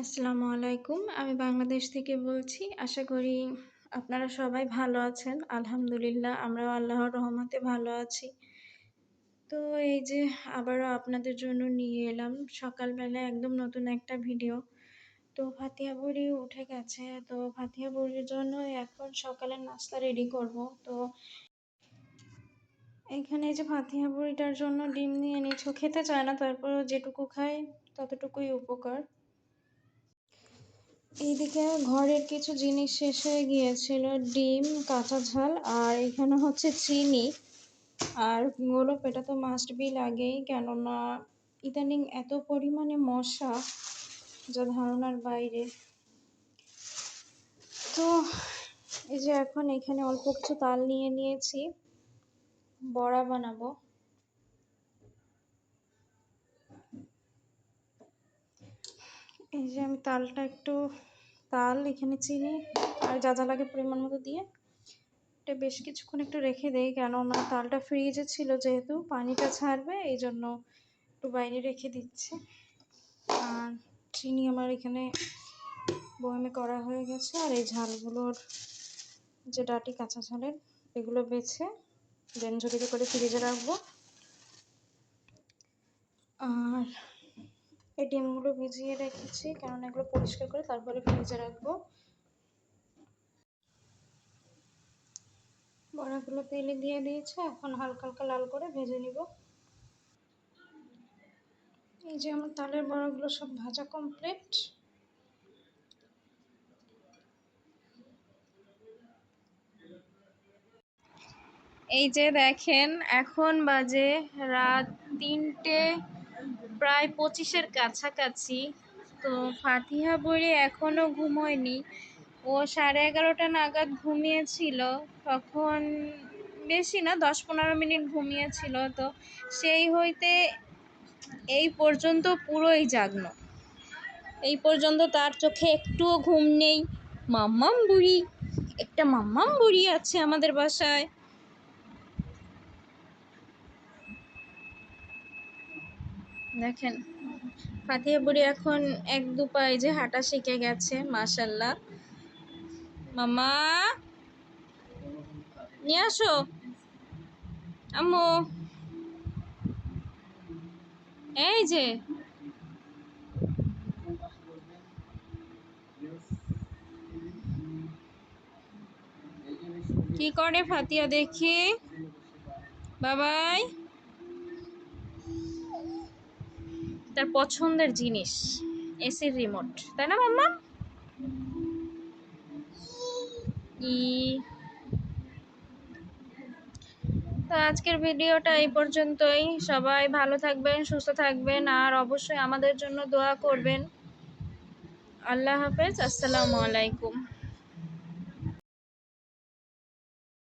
আসসালামু আলাইকুম। আমি বাংলাদেশ থেকে বলছি, আশা করি আপনারা সবাই ভালো আছেন। আলহামদুলিল্লাহ, আমরাও আল্লাহর রহমতে ভালো আছি। তো এই যে আবারও আপনাদের জন্য নিয়ে এলাম। সকালবেলা একদম নতুন একটা ভিডিও। তো ফাতিয়া বুড়ি উঠে গেছে। তো ফাতিয়া বুড়ির জন্য এখন সকালের নাস্তা রেডি করব। তো এখানে যে ফাতিয়া বুড়িটার জন্য ডিম নিয়ে নিচ্ছ খেতে চায় না, তারপরও যেটুকু খায়, ততটুকুই উপকার। এইদিকে ঘরের কিছু জিনিস শেষ হয়ে গিয়েছিল, ডিম, কাঁচা ঝাল আর এখানে হচ্ছে চিনি। আর গোলপ এটা তো মাস্ট বি লাগেই, কেননা ইদানিং এত পরিমাণে মশা যা ধারণার বাইরে। তো এই যে এখন এখানে অল্প কিছু তাল নিয়ে নিয়েছি, বড়া বানাবো। এই যে আমি তালটা একটু, তাল এখানে চিনি আর যা যা লাগে পরিমাণ মতো দিয়ে। এটা বেশ কিছুক্ষণ একটু রেখে দেই, কেননা তালটা ফ্রিজে ছিল যেহেতু, পানিটা ছাড়বে, এই জন্য একটু বাইরে রেখে দিচ্ছি। আর চিনি আমার এখানে বয়মে করা হয়ে গেছে, আর এই ঝালগুলোর যে ডাটি কাঁচা ঝালের, এগুলো বেছে দেন ঝুড়িতে করে ফ্রিজে রাখব। আর এই ডিমগুলো ভিজিয়ে রেখেছি কারণ এগুলো পরিষ্কার করে তারপরে ফ্রিজে রাখব। বড়াগুলো তেলে দিয়ে দিয়েছে, এখন হালকা হালকা লাল করে ভেজে নিব। এই যে আমার তালের বড়াগুলো সব ভাজা কমপ্লিট এই যে দেখেন, এখন বাজে রাত তিনটে প্রায় পঁচিশের কাছাকাছি। তো ফাতিহা বইরে এখনও ঘুমোয়নি। ও সাড়ে এগারোটা নাগাদ ঘুমিয়েছিল। তখন বেশি না, দশ পনেরো মিনিট ঘুমিয়েছিল। তো সেই হইতে এই পর্যন্ত পুরোই জাগন। এই পর্যন্ত তার চোখে একটুও ঘুম নেই। মাম্মাম বুড়ি, একটা মাম্মাম বুড়ি আছে আমাদের বাসায়। দেখেন ফাতিয়া বুড়ি এখন এক দু পায়ে যে হাঁটা শিখে গেছে মাশাল্লাহ মামা, নিয়ে আসো। আম্মু। এই যে। কি করে ফাতিয়া দেখি? বাবাই। তার পছন্দের জিনিস এসির রিমোট। তাই না, মাম্মা? ই। তো আজকের ভিডিওটা এই পর্যন্তই। সবাই ভালো থাকবেন, সুস্থ থাকবেন, আর অবশ্যই আমাদের জন্য দোয়া করবেন। আল্লাহ হাফেজ, আসসালামু আলাইকুম।